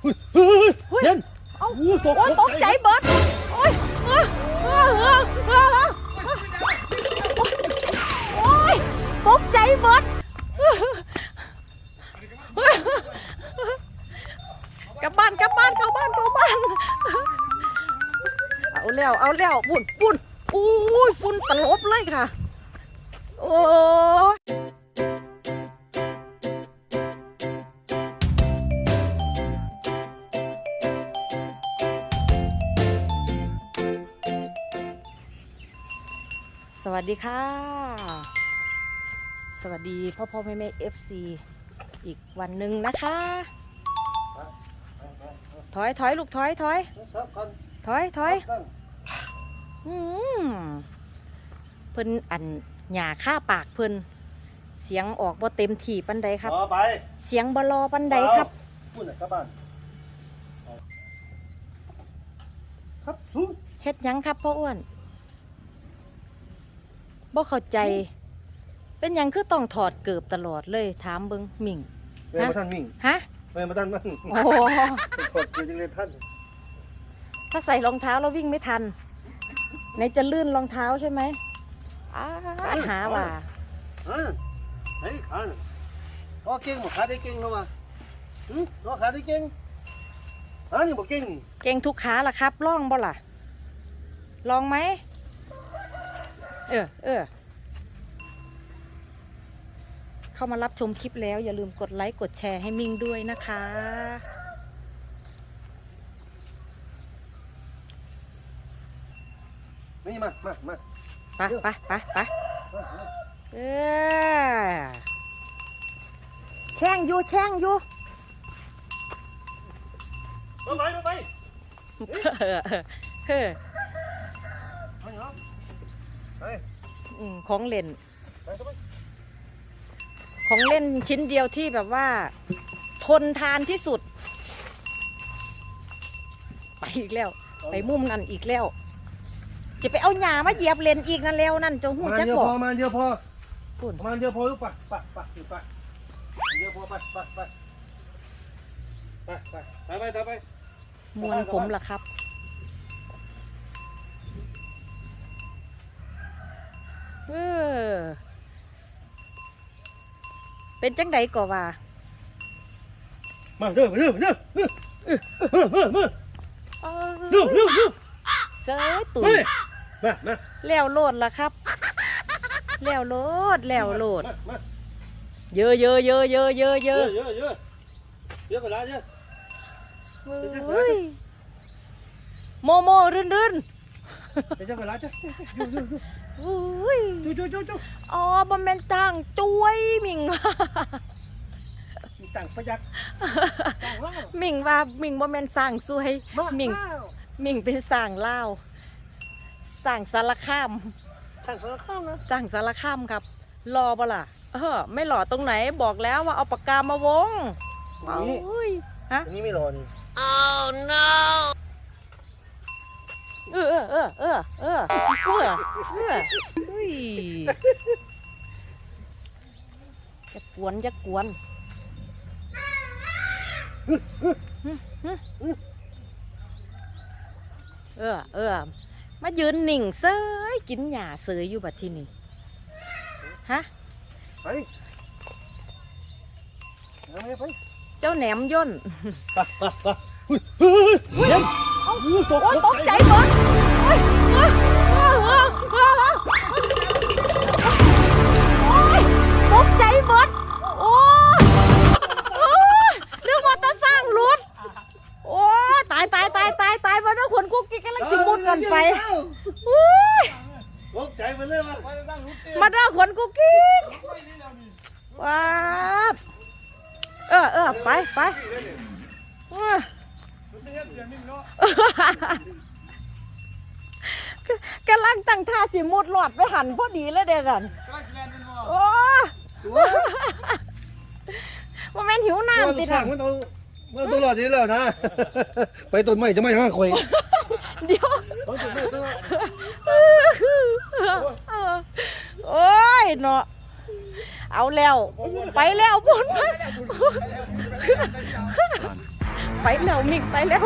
เฮ้ยเฮ้ยเย็นเอ้าโอ้ตกโอ้ยตกใจเบิดโอ้ยเออเออเออเออเออโอ้ยตกใจเบิดกลับบ้านกลับบ้านเข้าบ้านเข้าบ้านเอาแล้วเอาแล้วปุ่นปุ่นอุ้ยฝุ่นตลบเลยค่ะ โอ้ วัสดีค่ะ สวัสดีพ่อพ่อแม่แม่เอฟซีอีกวันหนึ่งนะคะ ถอยถอยลูกถอยถอยครับกันถอยถอยกันอืมเพิ่นอันหย่าค่าปากเพิ่นเสียงออกบ่เต็มที่ปันใดครับ ต่อไปเสียงบ่รอปันใดครับพูดหน่อยครับบ้านเอาครับทุกเฮ็ดหยังครับพ่ออ้วน บ่เข้าใจ เป็นหยังคือต้องถอดเกือบตลอดเลยถามเบิงหมิ่ง แม่มาท่านมิ่งฮะ แม่มาท่านมั่งโอ้โหขดอยู่จังเลยท่านถ้าใส่รองเท้าแล้ววิ่งไม่ทันไหนจะลื่นรองเท้าใช่ไหมอ้าหาว่าอ่าไอ้ขาน่ะอ๋อเก่งบ่ขาได้เก่งแล้ววะหืออ๋อขาได้เก่งอ่านี่บ่เก่งนี่ เก่งทุกขาล่ะครับลองบ่ล่ะลองไหม เออ เออ เข้ามารับชมคลิปแล้ว อย่าลืมกดไลค์ กดแชร์ให้มิ่งด้วยนะคะ นี่มามามาไปไปไปไปมาเออแช่งอยู่แช่งอยู่มาไปมาไปเออเออ ของเล่น ของเล่นชิ้นเดียวที่แบบว่า ทนทานที่สุด ไปอีกแล้ว ไปมุมนั่นอีกแล้ว จะไปเอาหยามาเหยียบเลนอีกนั่นแล้วนั่นจงหูจักบอกมาเยอะพอมาเยอะพอลูกปักปักปักปะกเยอะพอปัปัปัไปไปไปไปมวนผมล่ะครับ เออเป็นจังใดก่อว่า มาเด้อมาเด้อมาเด้อเออเออเออเอเด้ออเด้อเด้อเจ้ยตุ๋เฮ้ยยมามาแล้วโลดล่ะครับ แล้วโลดแล้วโลดมาเยอะเยอะเยอะเยอะเยอะเยเยอะอะเยอะเยอะเยอะไปแล้วเยอะ เฮ้ยโมโมรื่นรื่นไป เจ้าไปแล้วเจ้าอยู่อยู่อยู่อุ้ยอยู่อยู่อยู่อยู่อ๋อบอมเมนต่างจุ้ยหมิงว่ามีตังค์ประหยัดตังค์แล้วหมิงว่าหมิงบอมเมนสั่งซวยมาหมิงหมิงเป็นสั่งเล่าวสั่งสารคามสั่งสารข้าวนะสั่งสารคามครับ รอปะล่ะเออไม่หล่อตรงไหนบอกแล้วว่าเอาปากกามาวงเอาเฮ้ยฮะอันนี้ไม่รอนี่เออ เออเออเออเออเออเออเฮ้ยจะกวนจะกวนเออเออมายืนหนิ่งเสยกินหญ้าเสยอยู่บัดที่นี่ฮะไปเอาไปไปเจ้าแหนมย่น ủa tốt cháy mất ôi, ôi, ôi, ôi, ôi, ôi. กำลังตั้งท่าสิมุดหลอดไปหันพอดีเลยเด็กกันโอ้ว่าแม่นหิวว่าน้ำลูติกดสร้างมันเอามันตัวหลอดทีแล้วนะ ไปต้นไม้จะไม่ห้าคอยเดี๋ยวเอาต้นไม้ต้นไม้โอ้ยเนาะเอาแล้ว ไปแล้วบุญไปไปแล้วมิงไปแล้ว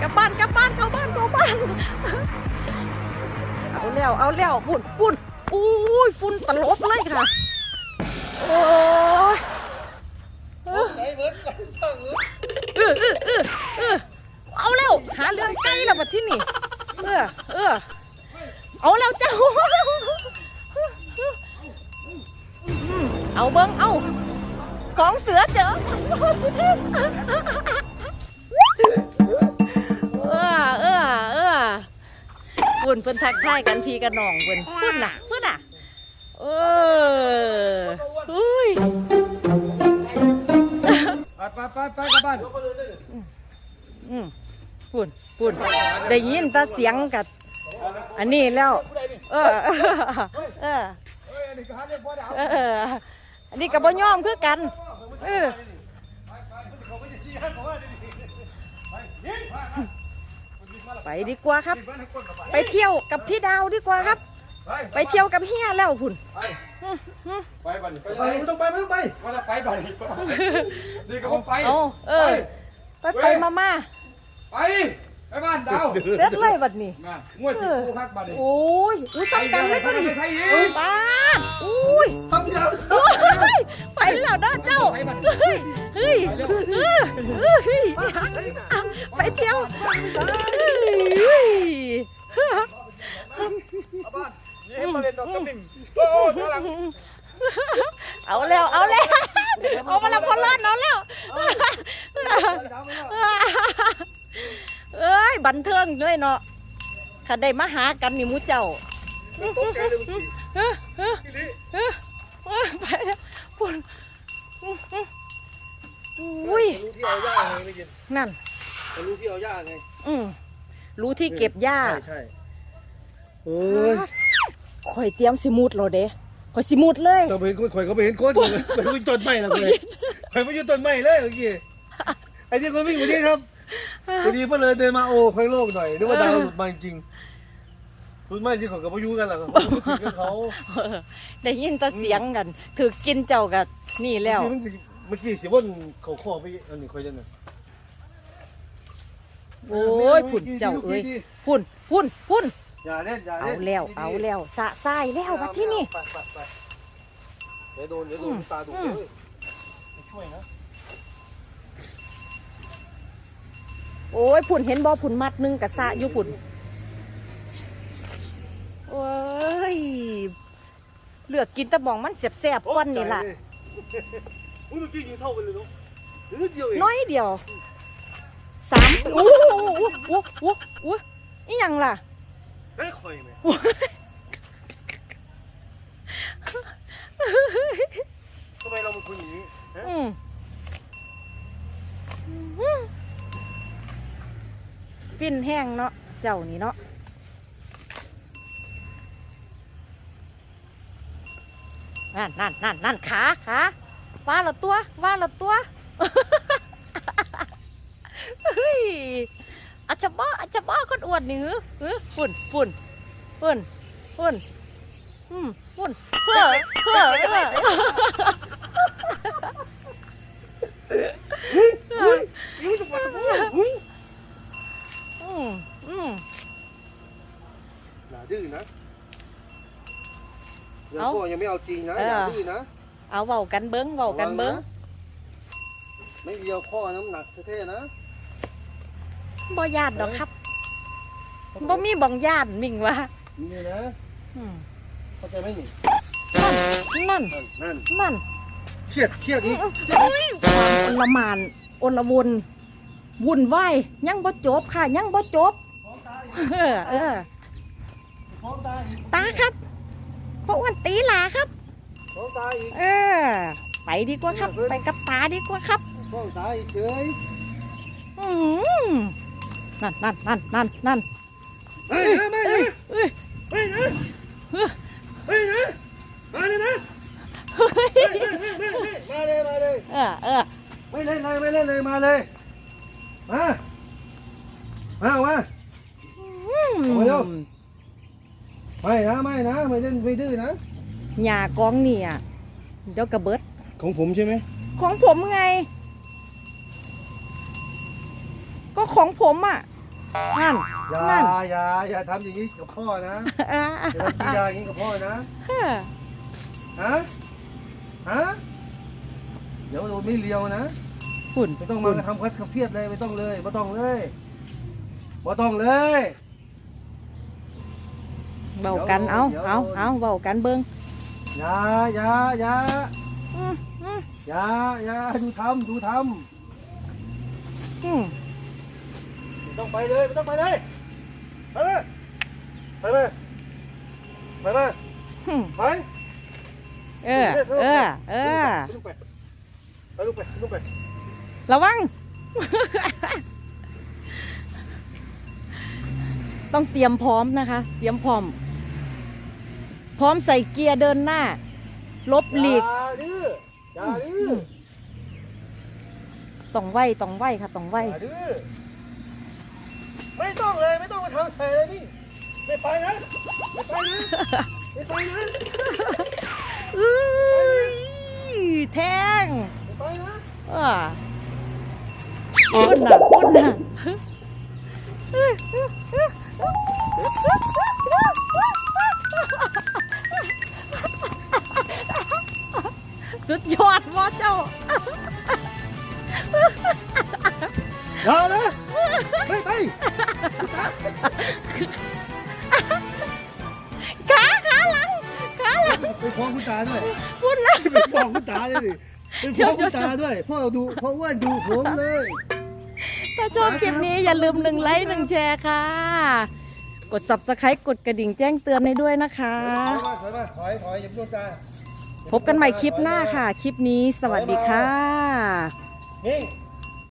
กลับบ้านกลับบ้านเข้าบ้านเข้าบ้าน เอาแล้วเอาแล้วปุ่นปุ่นอุ้ยฝุ่นตลบเลยค่ะ โอ้ย ปุ่นเพิ่นทักทายกันพีกันน้องเพิ่นพุ่นน่ะพุ่นน่ะเอออุ้ยไปไปไปไปกลับบ้านอืมปุ่นปุ่นได้ยินแตาเสียงกับอันนี้แล้ว เออเออเฮ้ยอันนี้ก็หาเรื่องพ่อดาวเอออันนี้กับบ่ยอมคือกันเออเขา ไม่จะชี้ให้ผมว่าดิไปยิงไปดีกว่าครับบ้านทุกคนกลับไปไปเที่ยวกับพี่ดาวดีกว่าครับ ไปไปเที่ยวกับเฮียแล้วพุ่นไปอื้อหือไปบ้านไปไปไม่ต้องไปไม่ต้องไปว่าจะไปบ้านนี่นี่ก็ไปเอาเออไปไปมามาไปไป บ้านดาวเสร็จเลยบัดนี้มางวดจิกูคักบ้านนี่โอ้ยอุ้ยสำคัญเลยตัวนี้ไปอีกป้าดอุ้ยทำยาวโอ้ยไปแล้วเด้อเจ้าเฮ้ยเฮ้ยเฮ้ยเฮ้ยไปเที่ยวเฮ้ยเอาบ้านนี่มาเล่นดอกกระดิ่งโอ้โหหลังเอาแล้วเอาแล้วเอามาแล้วพอเลิศเอาแล้วเอ้ย บันเทิงเลยเนาะขันได้มาหากันนี่มูเจ้าไปแล้วปุ่นอุ้ยรู้ที่เอาย่าไงไม่กินนั่นรู้ที่เอาย่าไงอืมรู้ที่เก็บหญ้า ใช่ใช่โอ้ยข่อยเตรียมสิมุดแล้วเด้ข่อยสิมุดเลยเราไปเห็นคนข่อยเขาไปเห็นคนไปวิ่งต้นไม้แล้วเลยข่อยไปยืนต้นไม้เลยเมื่อกี้ไอ้ที่คนวิ่งไปนี่ครับ พอดีเพื่อนเลยเดินมาโอ้ค่อยโล่งหน่อยนึกว่าดาวหลุดมาจริงหลุดมาจริงเขากับพายุกันหรอกเขาถึงกับเขาได้ยินแต่เสียงกันถือกินเจ้ากับนี่แล้วเมื่อกี้สิว่นเขาคอไปอันนี้ค่อยจะเนี่ยโอ้ยพุ่นเจ้าเอ้ยพุ่นพุ่นพุ่นอย่าเล่นอย่าเอาเล่นแล้วเอาแล้วสะทรายแล้วบัดที่นี่ไปไปไปเดี๋ยวโดนเดี๋ยวโดนตาดุอืมเลยช่วยนะ โอ้ยพุ่นเห็นบ่พุ่นมัดหนึงกับสะอยู่พุ่นโอ้ยเลือกกินแตะบองมันเสียบๆก้อนนี่ล่ะอุ้ยเมื่อกี้ยิงเท่ากันเลยเนาะนิดเดียวเองน้อยเดียวสามโอ้โหโอ้โหโอ้โหโอ้โหอีหยังล่ะเฮ้ยข่อยไหมทำไมเราเป็นคนอย่างนี้ฮะอืมอืม ฟินแห้งเนาะเจ้านี่เนาะนั่นนั่นนั่นนั่นขาขาว่าละตัวว่าละตัวเฮ้ยอาจจะบ้าอาจจะบ้าคนอ้วนนี่หือหือปุ่นปุ่นปุ่นปุ่นอืมปุ่นเพื่อเพื่อเพื่อยิ้มสปอร์ตอุ้ย มอืมหนาดื้อนะเดี๋ยวเอ้าพ่อยังไม่เอาจริงนะ เอออ อย่าดื้อนะเอาเบากันเบิ้งเบากันเบิ้งระวัะไม่เดียวพ่อน้ำหนักเท่ๆนะบ่ญาติดอกครับบ่มีบ่องญาติมิงวะนี่นะ อืมเข้าใจไหมนี่นั่นนั่นนั่นนั่นเครียดเครียดอีกโอ้ยความอนละหมานอนละวน วุ่นวายยังบ่จบค่ะ ยังบ่จบ เออเออฟ้องตายอีกตาครับเพราะอ้วันตีหลาครับฟ้องตายอีกเออ ไปดีกว่าครับ ไปกับตาดีกว่าครับฟ้องตายอีกเฉยอืมนั่นนั่นนั่นนั่นนั่นเฮ้ยนะไม่นะเอ้ยเฮ้ยนะเอ้ยเฮ้ยนะมาเลยนะเฮ้ยเฮ้ยเฮ้ยเฮ้ยเฮ้ยมาเลยมาเลยเออเออไม่เล่นเลยไม่เล่นเลยมาเลย มา มาเอามาอืมเอามาเร็ว ไม่นะไม่นะไม่เล่นไม่ดื้อนะหญ้ากองนี่อะเดี๋ยวกระเบิด ของผมใช่ไหมของผมไง ก็ของผมอะนั่น อย่านั่น อย่าอย่าทำอย่างนี้กับพ่อนะอย่าทำกินยาอย่างนี้กับพ่อนะฮะฮะเดี๋ยวโดนไม่เลียวนะ ฝุ่นไม่ต้องมาทำคัดเครียดเลยไม่ต้องเลยไม่ต้องเลยไม่ต้องเลยเบากันเอาเดี๋ยวเอาเอาเบากันเบิ้งอย่าอย่าอย่าอืมอืมอย่าอย่าดูทำดูทอืมำไม่ต้องไปเลยไม่ต้องไปเลยไปเลยไปเลยไปเลยอืมไปเออเออเออลุกไปไปลุกไปลุกไป ระวัง ต้องเตรียมพร้อมนะคะ เตรียมพร้อม พร้อมใส่เกียร์เดินหน้า ลบหลีกอย่าดื้ออย่าดื้อต้องไหวต้องไหวค่ะต้องไหวอย่าดื้อไม่ต้องเลยไม่ต้องมาทำใส่เลยนี่ไม่ไปนะไม่ไปนะไม่ไปนะอื้อแทงไม่ไปนะอ่า พุ่นน่ะพุ่นน่ะสุดยอดวะเจ้าอย่านะไม่ไปขาขาหลังขาหลังไปฟ้องคุณตาด้วยพุ่นละไปฟ้องคุณตาเลยดิไปฟ้องคุณตาด้วยพ่อดูพ่ออ้วนดูผมเลย ถ้าชอบคลิปนี้อย่าลืมหนึ่งไลค์หนึ่งแชร์ค่ะ กด subscribe กดกระดิ่งแจ้งเตือนให้ด้วยนะคะ ถอยมาถอยมาถอยถอยอย่าพูดตาพบกันใหม่คลิปหน้าค่ะ คลิปนี้สวัสดีค่ะ นิ่ง